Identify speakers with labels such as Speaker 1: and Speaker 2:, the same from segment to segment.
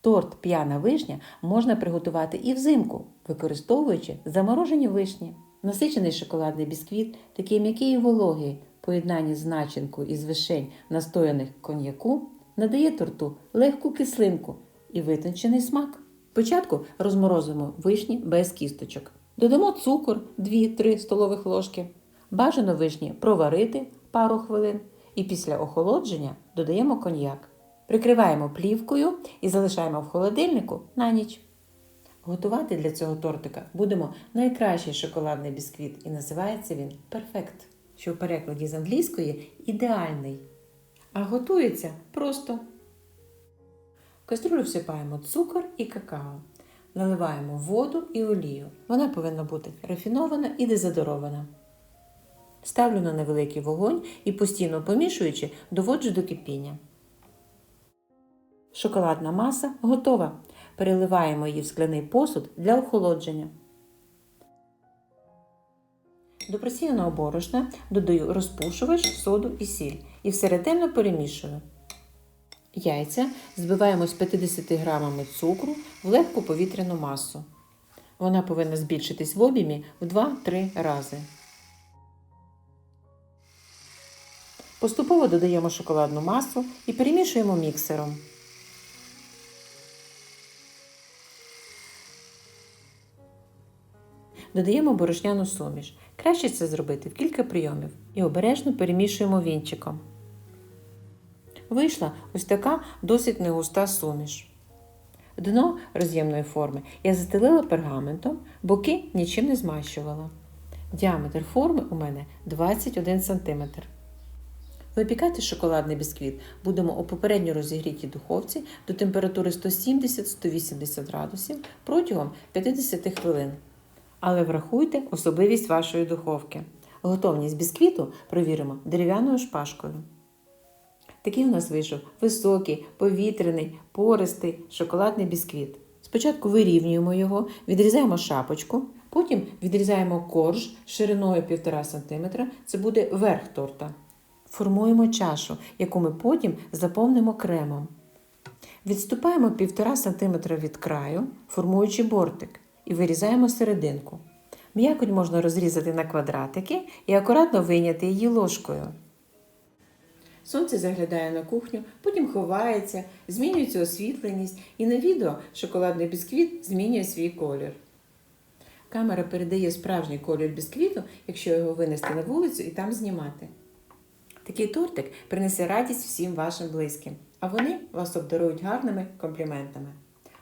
Speaker 1: Торт п'яна вишня можна приготувати і взимку, використовуючи заморожені вишні. Насичений шоколадний бісквіт, такий м'який і вологий, поєднанні з начинкою із вишень, настояних коньяку, надає торту легку кислинку і витончений смак. Спочатку розморозимо вишні без кісточок. Додамо цукор 2-3 столових ложки. Бажано вишні проварити пару хвилин і після охолодження додаємо коньяк. Прикриваємо плівкою і залишаємо в холодильнику на ніч. Готувати для цього тортика будемо найкращий шоколадний бісквіт, і називається він перфект, що в перекладі з англійської ідеальний. А готується просто. В каструлю всипаємо цукор і какао. Наливаємо воду і олію. Вона повинна бути рафінована і дезодорована. Ставлю на невеликий вогонь і постійно помішуючи, доводжу до кипіння. Шоколадна маса готова. Переливаємо її в скляний посуд для охолодження. До просіяного борошна додаю розпушувач, соду і сіль і все ретельно перемішую. Яйця збиваємо з 50 грамами цукру в легку повітряну масу. Вона повинна збільшитись в об'ємі в 2-3 рази. Поступово додаємо шоколадну масу і перемішуємо міксером. Додаємо борошняну суміш. Краще це зробити в кілька прийомів і обережно перемішуємо вінчиком. Вийшла ось така досить негуста суміш. Дно роз'ємної форми я застелила пергаментом, боки нічим не змащувала. Діаметр форми у мене 21 см. Випікати шоколадний бісквіт будемо у попередньо розігрітій духовці до температури 170-180 градусів протягом 50 хвилин. Але врахуйте особливість вашої духовки. Готовність бісквіту провіримо дерев'яною шпажкою. Такий у нас вийшов високий, повітряний, пористий шоколадний бісквіт. Спочатку вирівнюємо його, відрізаємо шапочку, потім відрізаємо корж шириною 1,5 см, це буде верх торта. Формуємо чашу, яку ми потім заповнимо кремом. Відступаємо 1,5 см від краю, формуючи бортик, і вирізаємо серединку. М'якоть можна розрізати на квадратики і акуратно вийняти її ложкою. Сонце заглядає на кухню, потім ховається, змінюється освітленість, і на відео шоколадний бісквіт змінює свій колір. Камера передає справжній колір бісквіту, якщо його винести на вулицю і там знімати. Такий тортик принесе радість всім вашим близьким, а вони вас обдарують гарними компліментами.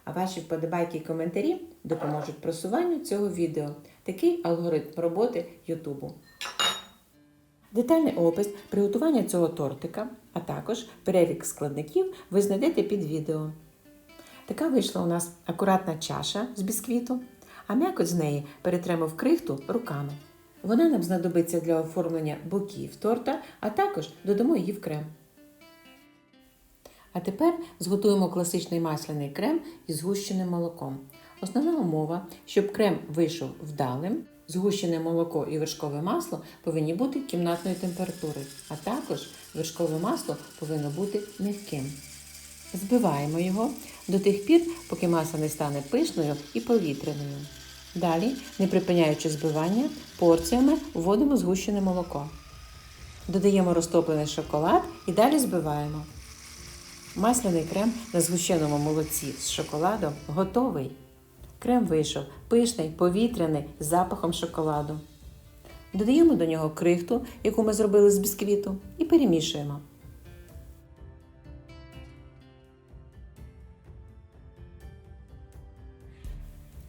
Speaker 1: А ваші вподобайки і коментарі допоможуть просуванню цього відео. Такий алгоритм роботи Ютубу. Детальний опис приготування цього тортика, а також перелік складників ви знайдете під відео. Така вийшла у нас акуратна чаша з бісквіту, а м'якоть з неї перетремо в крихту руками. Вона нам знадобиться для оформлення боків торта, а також додамо її в крем. А тепер зготуємо класичний масляний крем із згущеним молоком. Основна умова, щоб крем вийшов вдалим, згущене молоко і вершкове масло повинні бути кімнатної температури, а також вершкове масло повинно бути м'яким. Збиваємо його до тих пір, поки маса не стане пишною і повітряною. Далі, не припиняючи збивання, порціями вводимо згущене молоко. Додаємо розтоплений шоколад і далі збиваємо. Масляний крем на згущеному молоці з шоколадом готовий. Крем вийшов пишний, повітряний з запахом шоколаду. Додаємо до нього крихту, яку ми зробили з бісквіту, і перемішуємо.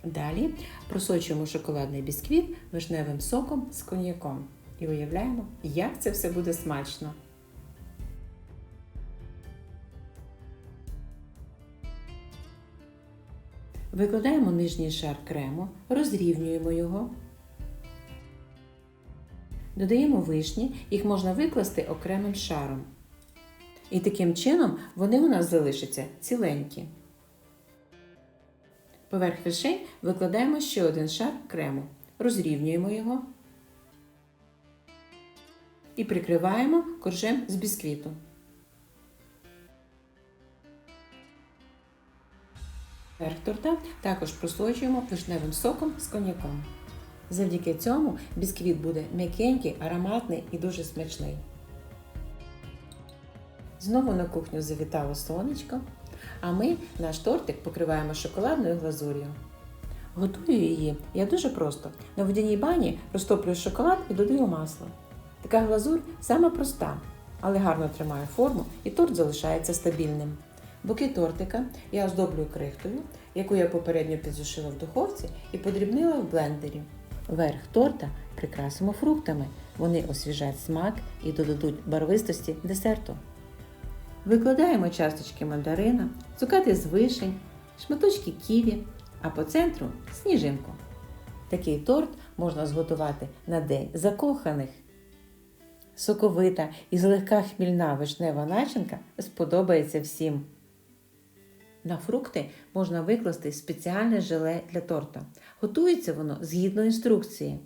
Speaker 1: Далі просочуємо шоколадний бісквіт вишневим соком з коньяком і уявляємо, як це все буде смачно. Викладаємо нижній шар крему, розрівнюємо його. Додаємо вишні, їх можна викласти окремим шаром. І таким чином вони у нас залишаться ціленькі. Поверх вишень викладаємо ще один шар крему, розрівнюємо його і прикриваємо коржем з бісквіту. Верх також просочуємо вишневим соком з коньяком. Завдяки цьому бісквіт буде м'якенький, ароматний і дуже смачний. Знову на кухню завітало сонечко, а ми наш тортик покриваємо шоколадною глазур'ю. Готую її я дуже просто. На водяній бані розтоплюю шоколад і додаю масло. Така глазурь сама проста, але гарно тримає форму і торт залишається стабільним. Боки тортика я оздоблюю крихтою, яку я попередньо підсушила в духовці і подрібнила в блендері. Верх торта прикрасимо фруктами. Вони освіжать смак і додадуть барвистості десерту. Викладаємо часточки мандарина, цукати з вишень, шматочки ківі, а по центру сніжинку. Такий торт можна зготувати на день закоханих. Соковита і злегка хмільна вишнева начинка сподобається всім. На фрукти можна викласти спеціальне желе для торта. Готується воно згідно інструкції.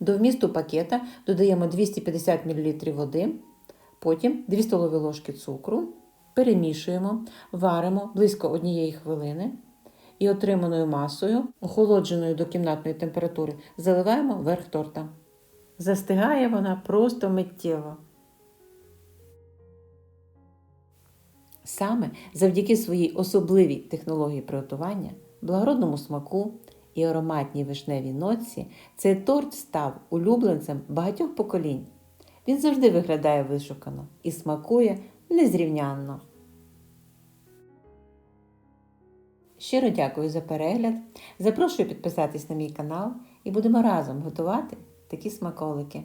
Speaker 1: До вмісту пакета додаємо 250 мл води, потім 2 столові ложки цукру, перемішуємо, варимо близько однієї хвилини і отриманою масою, охолодженою до кімнатної температури, заливаємо верх торта. Застигає вона просто миттєво. Саме завдяки своїй особливій технології приготування, благородному смаку і ароматній вишневій нотці цей торт став улюбленцем багатьох поколінь. Він завжди виглядає вишукано і смакує незрівнянно. Щиро дякую за перегляд. Запрошую підписатись на мій канал і будемо разом готувати такі смаколики.